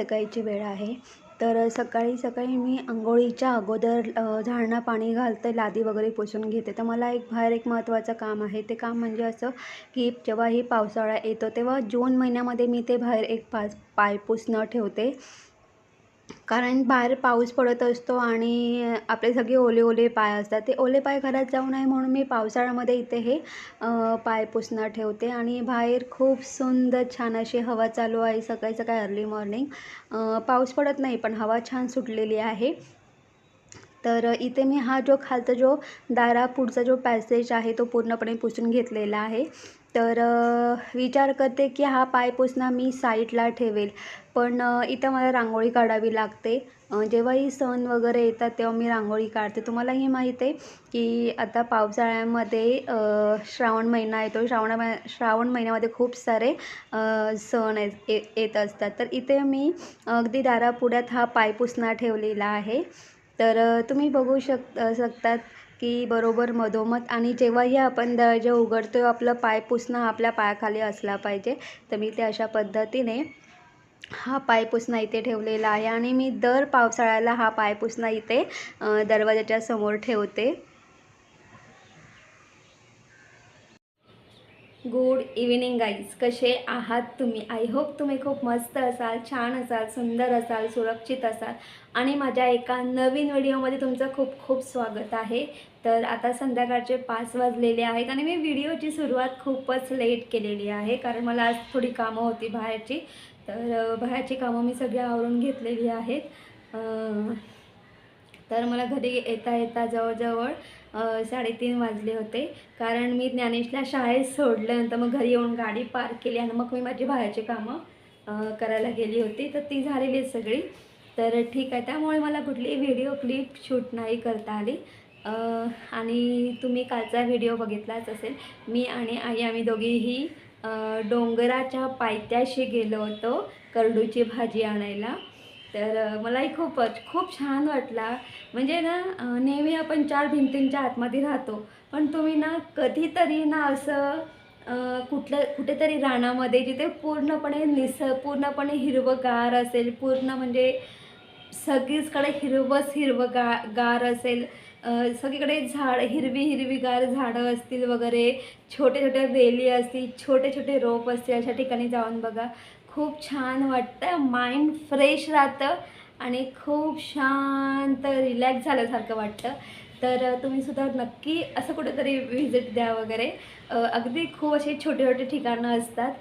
सकाळची वेळ आहे. तर सकाळी सकाळी मी अंघोळीच्या अगोदर झाडांना पाणी घालते लादी वगैरे पुसून घेते. तर मला एक बाहेर एक महत्त्वाचं काम आहे. ते काम म्हणजे असं की जेव्हाही पावसाळा येतो तेव्हा जून महिन्यामध्ये मी ते बाहेर एक पास पाय पुसणं ठेवते. कारण बाहेर पाऊस पडत असतो आणि आपले सगळे ओले ओले पाय असतात. ते ओले पाय घरात जाऊ नये म्हणून मी पावसाळ्यामध्ये इथे हे पाय पुसणं ठेवते. आणि बाहेर खूप सुंदर छान अशी हवा चालू आहे. सकाळी सकाळी अर्ली मॉर्निंग पाऊस पडत नाही पण हवा छान सुटलेली आहे. तर इथे मी हा जो खालचा जो दारा पुढचा जो पॅसेज आहे तो पूर्णपणे पुसून घेतलेला आहे. तर विचार करते की हा पाय पुसणं मी साईडला ठेवेल. पण इथं मला रांगोळी काढावी लागते. जेव्हाही सण वगैरे येतात तेव्हा मी रांगोळी काढते. तुम्हाला हे माहीत आहे की आता पावसाळ्यामध्ये श्रावण महिना येतो. श्रावण श्रावण महिन्यामध्ये खूप सारे सण येत ये- येत असतात. तर इथे मी अगदी दारापुढ्यात हा पाय पुसणा ठेवलेला आहे. तर तुम्ही बघू शक शकतात की बरोबर मधोमध आणि जेव्हाही आपण दरवाजा उघडतो आपलं पाय पुसणं आपल्या पायाखाली असला पाहिजे. तर मी ते अशा पद्धतीने हा पायपुसणा इथे ठेवलेला आहे आणि मी दर पावसाळ्याला हा पायपुसणा इथे दरवाजाच्या समोर ठेवते. गुड इव्हिनिंग गाईज कसे आहात तुम्ही? आय होप तुम्ही खूप मस्त असाल छान असाल सुंदर असाल सुरक्षित असाल. आणि माझ्या एका नवीन व्हिडिओमध्ये तुमचं खूप खूप स्वागत आहे. तर आता संध्याकाळचे पाच वाजलेले आहेत आणि मी व्हिडिओची सुरुवात खूपच लेट केलेली आहे कारण मला आज थोडी कामं होती बाहेरची. तर बाहेरची कामं मी सगळी आवरून घेतलेली आहेत. तर मला घरी येता येता जवळजवळ साडेतीन वाजले होते कारण मी ज्ञानेशला शाळेत सोडल्यानंतर मग घरी येऊन गाडी पार्क केली आणि मग मी माझी बाहेरची कामं करायला गेली होती. तर ती झालेली आहे सगळी. तर ठीक आहे त्यामुळे मला कुठली व्हिडिओ क्लिप शूट नाही करता आली. आणि तुम्ही कालचा व्हिडिओ बघितलाच असेल. मी आणि आई आम्ही दोघीही डोंगराच्या पायथ्याशी गेलो होतो करडूची भाजी आणायला. तर मलाही खूपच खूप छान वाटला. म्हणजे ना नेहमी आपण चार भिंतींच्या आतमध्ये राहतो. पण तुम्ही ना कधीतरी ना असं कुठलं कुठेतरी रानामध्ये जिथे पूर्णपणे निस पूर्णपणे हिरवगार असेल पूर्ण म्हणजे सगळीचकडे हिरवंच हिरवं गा गार असेल सगळीकडे झाड हिरवी हिरवीगार झाडं असतील वगैरे छोटे छोटे वेली असतील छोटे छोटे रोप असतील अशा ठिकाणी जाऊन बघा. खूप छान वाटतं माइंड फ्रेश राहतं आणि खूप शांत रिलॅक्स झाल्यासारखं वाटतं. तर तुम्ही सुद्धा नक्की असं कुठेतरी व्हिजिट द्या वगैरे. अगदी खूप असे छोटे छोटे ठिकाणं असतात.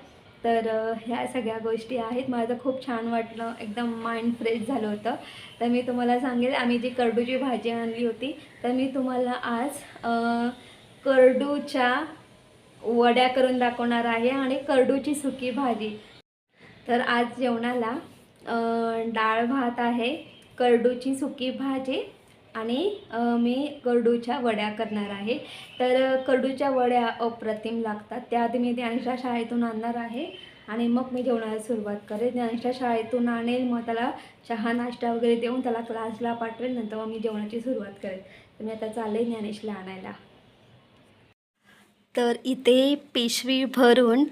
तर ह्या सगळ्या गोष्टी आहेत. मला खूप छान वाटलं. एकदम माइंड फ्रेश झालं होतं. तर मी तुम्हाला सांगेल आम्ही जी करडूची भाजी आणली होती तर मी तुम्हाला आज करडूच्या वड्या करून दाखवणार आहे आणि करडूची सुकी भाजी. तर आज जेवणाला डाळ भात आहे. करडूची सुकी भाजी. आणि मी करडूच्या वड्या करणार आहे. तर कडूच्या करडूच्या वड्या अप्रतिम लागतात. त्या आधी मी ज्ञानेशला शाळेतून आणणार आहे आणि मग मी जेवणाला सुरुवात करेन. ज्ञानशा शाळेतून आणेल मग त्याला चहा नाश्ता वगैरे देऊन त्याला क्लासला पाठवेल नंतर मग मी जेवणाची सुरुवात करेल तर मी आता चालेल ज्ञानेशला आणायला. तर इथे पिशवी भरून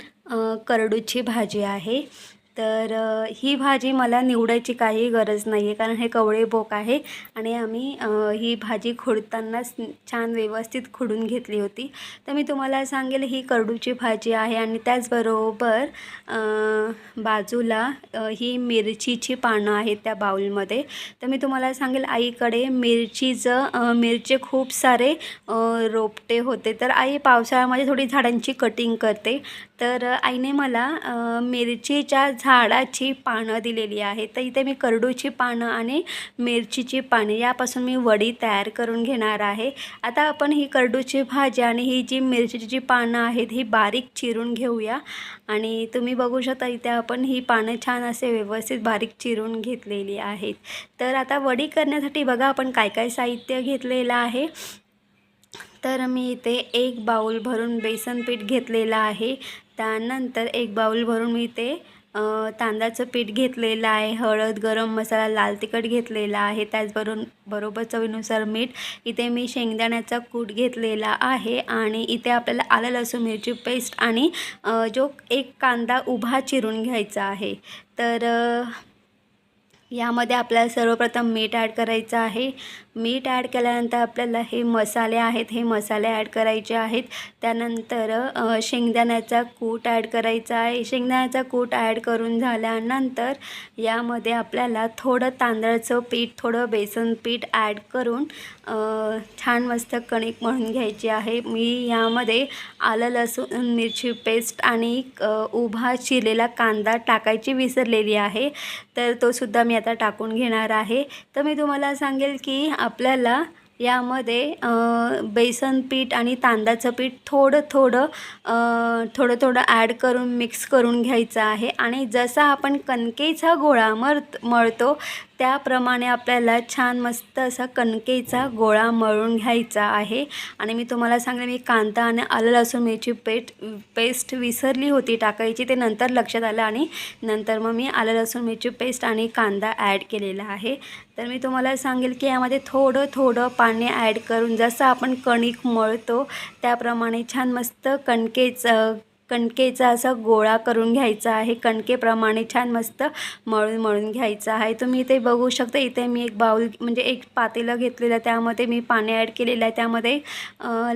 करडूची भाजी आहे. तर ही भाजी मला निवडायची काही गरज नाही आहे कारण हे कवळे बोक आहे आणि आम्ही ही भाजी खोडतानाच छान व्यवस्थित खोडून घेतली होती. तर मी तुम्हाला सांगेल ही करडूची भाजी आहे आणि त्याचबरोबर बाजूला ही मिरचीची पानं आहेत त्या बाऊलमध्ये तर मी तुम्हाला सांगेल आईकडे मिरचीचं मिरचे खूप सारे रोपटे होते. तर आई पावसाळ्यामध्ये थोडी झाडांची कटिंग करते. तर आईने मला मिरचीच्या झाडाची पानं दिलेली आहेत. तर इथे मी करडूची पानं आणि मिरचीची पाने यापासून मी वडी तयार करून घेणार आहे. आता आपण ही करडूची भाजी आणि ही जी मिरचीची जी पानं आहेत ही बारीक चिरून घेऊया. आणि तुम्ही बघू शकता इथे आपण ही पानं छान असे व्यवस्थित बारीक चिरून घेतलेली आहेत. तर आता वडी करण्यासाठी बघा आपण काय काय साहित्य घेतलेलं आहे. तर मी इथे एक बाऊल भरून बेसन पीठ घेतलेलं आहे. त्यानंतर एक बाऊल भरून मी इथे तांदळाचं पीठ घेतलेलं आहे हळद गरम मसाला लाल तिखट घेतलेला आहे. त्याचबरोबर बरोबर चवीनुसार मीठ. इथे मी शेंगदाण्याचा कूट घेतलेला आहे आणि इथे आपल्याला आलं लसूण मिरची पेस्ट आणि जो एक कांदा उभा चिरून घ्यायचा आहे. तर यामध्ये आपल्याला सर्वप्रथम मीठ ॲड करायचं आहे. मीठ ॲड केल्यानंतर आपल्याला हे मसाले आहेत हे मसाले ॲड करायचे आहेत. त्यानंतर शेंगदाण्याचा कूट ॲड करायचा आहे. शेंगदाण्याचा कूट ॲड करून झाल्यानंतर यामध्ये आपल्याला थोडं तांदळाचं पीठ थोडं बेसन पीठ ॲड करून छान मस्त कणिक म्हणून घ्यायची आहे. मी यामध्ये आलं लसूण मिरची पेस्ट आणि उभा चिरलेला कांदा टाकायची विसरलेली आहे. तर तो सुद्धा मी आता टाकून घेणार आहे. तर मी तुम्हाला सांगेल की आपल्याला यामध्ये बेसन पीठ आणि तांदळाचं पीठ थोडं थोडं थोडं थोडं ॲड करून मिक्स करून घ्यायचं आहे. आणि जसा आपण कणकेचा गोळा मर मळतो त्याप्रमाणे आपल्याला छान मस्त असा कणकेचा गोळा मळून घ्यायचा आहे. आणि मी तुम्हाला सांगले मी कांदा आणि आलं लसूण मिरची पेट पेस्ट विसरली होती टाकायची ते नंतर लक्षात आलं आणि नंतर मग मी आलं लसूण मिरची पेस्ट आणि कांदा ॲड केलेला आहे. तर मी तुम्हाला सांगेल की यामध्ये थोडं थोडं पाणी ॲड करून जसं आपण कणिक मळतो त्याप्रमाणे छान मस्त कणकेचं कणकेचा असा गोळा करून घ्यायचा आहे. कणकेप्रमाणे छान मस्त मळून मळून घ्यायचं आहे. तुम्ही इथे बघू शकता इथे मी एक बाऊल म्हणजे एक पातेलं घेतलेलं आहे. त्यामध्ये मी पाणी ॲड केलेलं आहे. त्यामध्ये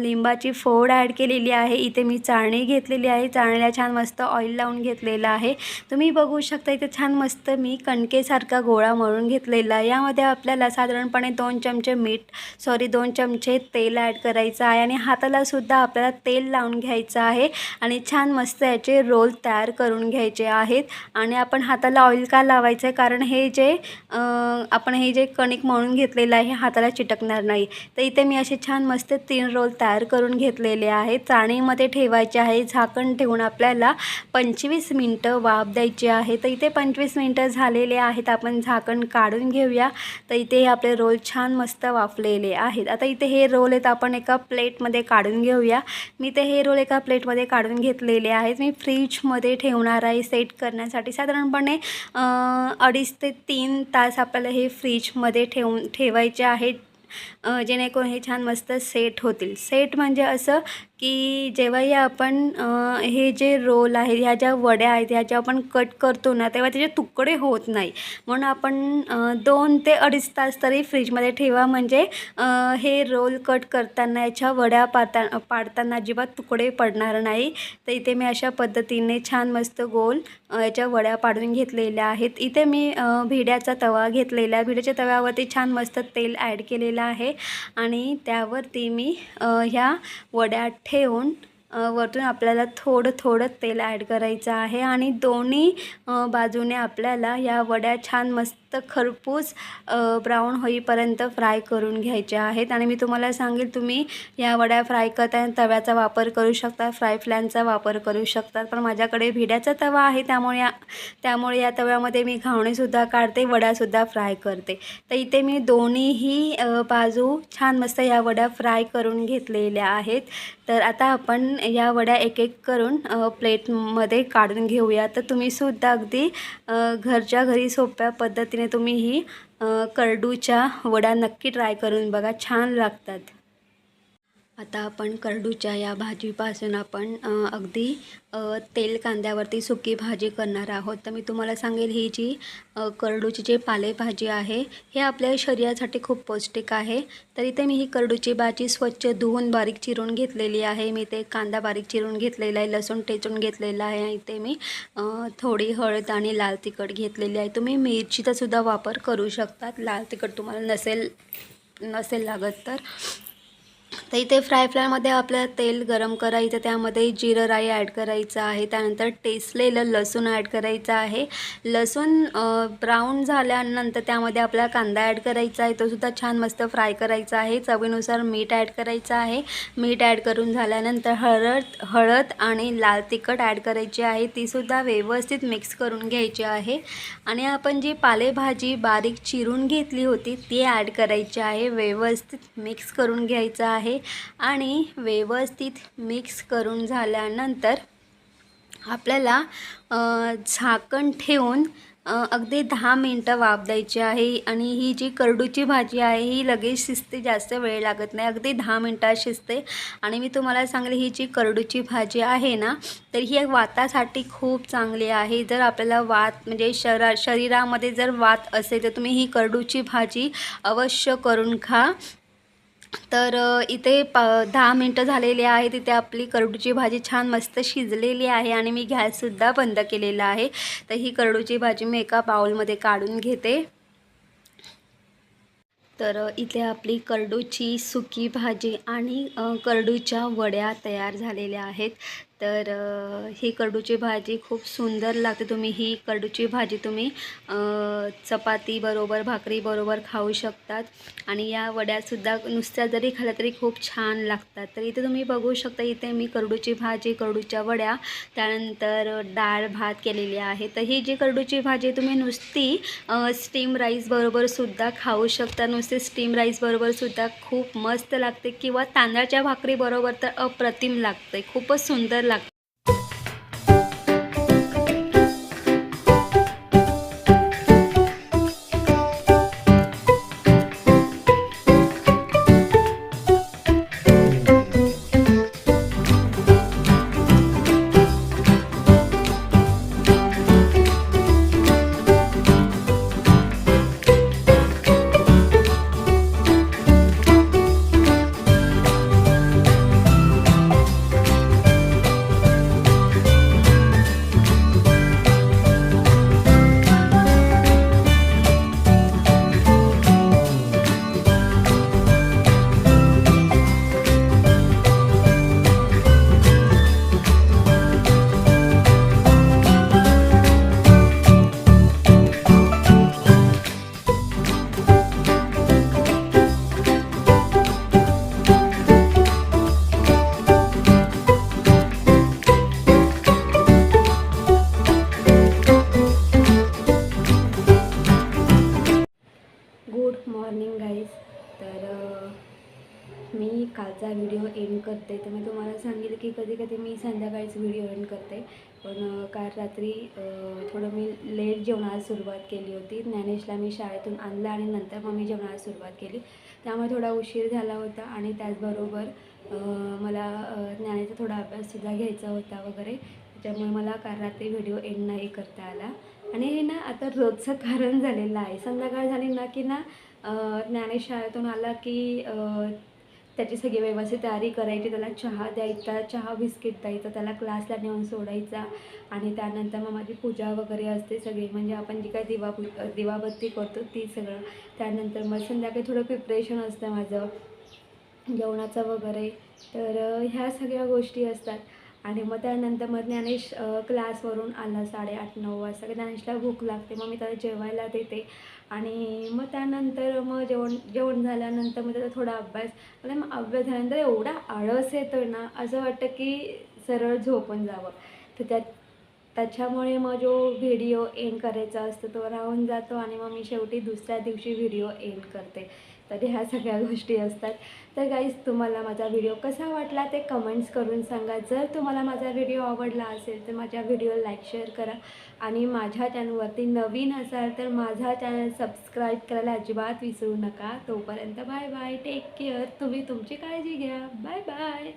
लिंबाची फोड ॲड केलेली आहे. इथे मी चाळणी घेतलेली आहे. चाळणीला छान मस्त ऑइल लावून घेतलेलं आहे. तुम्ही बघू शकता इथे छान मस्त मी कणकेसारखा गोळा मळून घेतलेला आहे. यामध्ये आपल्याला साधारणपणे दोन चमचे मीठ सॉरी दोन चमचे तेल ॲड करायचं आहे. आणि हातालासुद्धा आपल्याला तेल लावून घ्यायचं आहे. आणि छान छान मस्त याचे रोल तयार करून घ्यायचे आहेत. आणि आपण हाताला ऑइल का लावायचं आहे? कारण हे जे आपण हे जे कणिक मळून घेतलेलं आहे हे हाताला चिटकणार नाही. तर इथे मी असे छान मस्त तीन रोल तयार करून घेतलेले आहेत. चाळणीमध्ये ठेवायचे आहे. झाकण ठेवून आपल्याला पंचवीस मिनटं वाफ द्यायची आहे. तर इथे पंचवीस मिनटं झालेले आहेत. आपण झाकण काढून घेऊया. तर इथे हे आपले रोल छान मस्त वाफलेले आहेत. आता इथे हे रोल आहेत आपण एका प्लेटमध्ये काढून घेऊया. मी ते हे रोल एका प्लेटमध्ये काढून घेतले घेतलेले आहेत. मी फ्रीजमध्ये ठेवणार आहे सेट करण्यासाठी. साधारणपणे अडीच ते तीन तास आपल्याला हे फ्रीजमध्ये ठेवून ठेवायचे आहेत. जेणेकरून हे छान मस्त सेट होतील. सेट म्हणजे असं की जेव्हाही आपण हे जे रोल आहे ह्या ज्या वड्या आहेत ह्या ज्या आपण कट करतो ना तेव्हा त्याचे तुकडे होत नाही. म्हणून आपण दोन ते अडीच तास तरी फ्रीजमध्ये ठेवा. म्हणजे हे रोल कट करताना याच्या वड्या पाता पाडताना अजिबात तुकडे पडणार नाही. तर इथे मी अशा पद्धतीने छान मस्त गोल याच्या वड्या पाडून घेतलेल्या आहेत. इथे मी भिड्याचा तवा घेतलेला आहे. भिड्याच्या तव्यावरती छान मस्त तेल ॲड केलेलं आहे. आणि त्यावरती मी ह्या वड्या ठेवून वरतून आपल्याला थोडं थोडं तेल ॲड करायचं आहे आणि दोन्ही बाजूने आपल्याला या वड्या छान मस्त खरपूस ब्राऊन होईपर्यंत फ्राय करून घ्यायच्या आहेत. आणि मी तुम्हाला सांगेल तुम्ही या वड्या फ्राय करताना तव्याचा वापर करू शकता फ्राय फ्लॅनचा वापर करू शकतात पण माझ्याकडे भिड्याचा तवा आहे त्यामुळे या त्यामुळे या तव्यामध्ये मी घावणेसुद्धा काढते वड्यासुद्धा फ्राय करते. तर इथे मी दोन्हीही बाजू छान मस्त या वड्या फ्राय करून घेतलेल्या आहेत. तर आता आपण या वड्या एक एक करून प्लेटमध्ये काढून घेऊया. तर तुम्हीसुद्धा अगदी घरच्या घरी सोप्या पद्धतीने तुम्ही ही करडूच्या वड्या नक्की ट्राय करून बघा. छान लागतात. आता आपण करडूच्या या भाजीपासून आपण अगदी तेल कांद्यावरती सुकी भाजी करणार आहोत. तर मी तुम्हाला सांगेल ही जी करडूची जी पालेभाजी आहे हे आपल्या शरीरासाठी खूप पौष्टिक आहे. तर इथे मी ही करडूची भाजी स्वच्छ धुवून बारीक चिरून घेतलेली आहे. मी ते कांदा बारीक चिरून घेतलेला आहे लसूण टेचून घेतलेला आहे इथे मी थोडी हळद आणि लाल तिखट घेतलेली आहे. तुम्ही मिरचीचासुद्धा वापर करू शकतात. लाल तिखट तुम्हाला नसेल नसेल लागत तर. तर इथे फ्राय फ्रायमध्ये आपल्याला तेल गरम करायचं त्यामध्ये जिरं राई ॲड करायचं आहे. त्यानंतर टेसलेलं लसूण ॲड करायचं आहे. लसूण ब्राऊन झाल्यानंतर त्यामध्ये आपला कांदा ॲड करायचा आहे. तो सुद्धा छान मस्त फ्राय करायचा आहे. चवीनुसार मीठ ॲड करायचं आहे. मीठ ॲड करून झाल्यानंतर हळद हळद आणि लाल तिखट ॲड करायची आहे. तीसुद्धा व्यवस्थित मिक्स करून घ्यायची आहे. आणि आपण जी पालेभाजी बारीक चिरून घेतली होती ती ॲड करायची आहे. व्यवस्थित मिक्स करून घ्यायचं आहे. आहे. आणि व्यवस्थित मिक्स करून झाल्यानंतर आपल्याला झाकण ठेवून अगदी दहा मिनटं वाफ द्यायची आहे. आणि ही जी करडूची भाजी आहे ही लगेच शिजते जास्त वेळ लागत नाही. अगदी दहा मिनटात शिजते. आणि मी तुम्हाला सांगले ही जी करडूची भाजी आहे ना तर ही वातासाठी खूप चांगली आहे. जर आपल्याला वात म्हणजे शरा शरीरामध्ये जर वात असेल तर तुम्ही ही करडूची भाजी अवश्य करून खा. तर इथे प दहा मिनटं झालेली आहे तिथे आपली करडूची भाजी छान मस्त शिजलेली आहे आणि मी गॅससुद्धा बंद केलेला आहे. तर ही करडूची भाजी मी एका बाउलमध्ये काढून घेते. तर इथे आपली करडूची सुकी भाजी आणि करडूच्या वड्या तयार झालेल्या आहेत. तर ही करडूची भाजी खूप सुंदर लागते तुम्ही. ही करडूची भाजी तुम्ही चपाती बरोबर भाकरी बरोबर खाऊ शकतात. आणि या वड्यासुद्धा नुसत्या जरी खाल्या तरी खूप छान लागतात. तर इथे तुम्ही बघू शकता इथे मी करडूची भाजी करडूच्या वड्या त्यानंतर डाळ भात केलेली आहे. तर ही जी करडूची भाजी तुम्ही नुसती स्टीम राईसबरोबरसुद्धा खाऊ शकता. नुसती स्टीम राईसबरोबरसुद्धा खूप मस्त लागते. किंवा तांदळाच्या भाकरीबरोबर तर अप्रतिम लागते. खूपच सुंदर गुड मॉर्निंग गाईज. तर मी कालचा व्हिडिओ एंड करते. तर मी तुम्हाला सांगेल की कधी कधी मी संध्याकाळीच व्हिडिओ एंड करते. पण काल रात्री थोडं मी लेट जेवणाला सुरुवात केली होती. ज्ञानेशला मी शाळेतून आणलं आणि नंतर मग मी जेवणाला सुरुवात केली. त्यामुळे थोडा उशीर झाला होता आणि त्याचबरोबर मला ज्ञानेचा थोडा अभ्याससुद्धा घ्यायचा होता वगैरे. त्यामुळे मला काल रात्री व्हिडिओ एंड नाही करता आला. आणि हे ना आता रोजचं कारण झालेलं आहे. संध्याकाळ झाली ना की ना ज्ञानेशाळेतून ज्ञानेश शाळेतून आला की त्याची सगळी व्यवस्थित तयारी करायची. त्याला चहा द्यायचा चहा बिस्किट द्यायचा त्याला क्लासला नेऊन सोडायचा. आणि त्यानंतर मग माझी पूजा वगैरे असते सगळी. म्हणजे आपण जी काय दिवा दिवाबत्ती करतो ती सगळं. त्यानंतर मग संध्याकाळी थोडं प्रिपरेशन असतं माझं. जेवणाचं वगैरे. तर ह्या सगळ्या गोष्टी असतात. आणि मग त्यानंतर मग ज्ञानेश क्लासवरून आला साडेआठ नऊ वाजता. ज्ञानेशला भूक लागते. मग मी त्याला जेवायला देते. आणि मग त्यानंतर मग जेवण जेवण झाल्यानंतर मग त्याचा थोडा अभ्यास. म्हणजे मग अभ्यास झाल्यानंतर एवढा आळस येतो ना असं वाटतं की सरळ झोपून जावं. तर त्यात त्याच्यामुळे मग जो व्हिडिओ एंड करायचा असतो तो राहून जातो. आणि मग मी शेवटी दुसऱ्या दिवशी व्हिडिओ एंड करते. तर ह्या सगळ्या गोष्टी असतात. तर गाईज तुम्हाला माझा व्हिडिओ कसा वाटला ते कमेंट्स करून सांगा. जर तुम्हाला माझा व्हिडिओ आवडला असेल तर माझ्या व्हिडिओला लाईक शेअर करा. आणि माझ्या चॅनलवरती नवीन असाल तर माझा चॅनल सबस्क्राईब करायला अजिबात विसरू नका. तोपर्यंत बाय बाय टेक केअर तुम्ही तुमची काळजी घ्या. Bye bye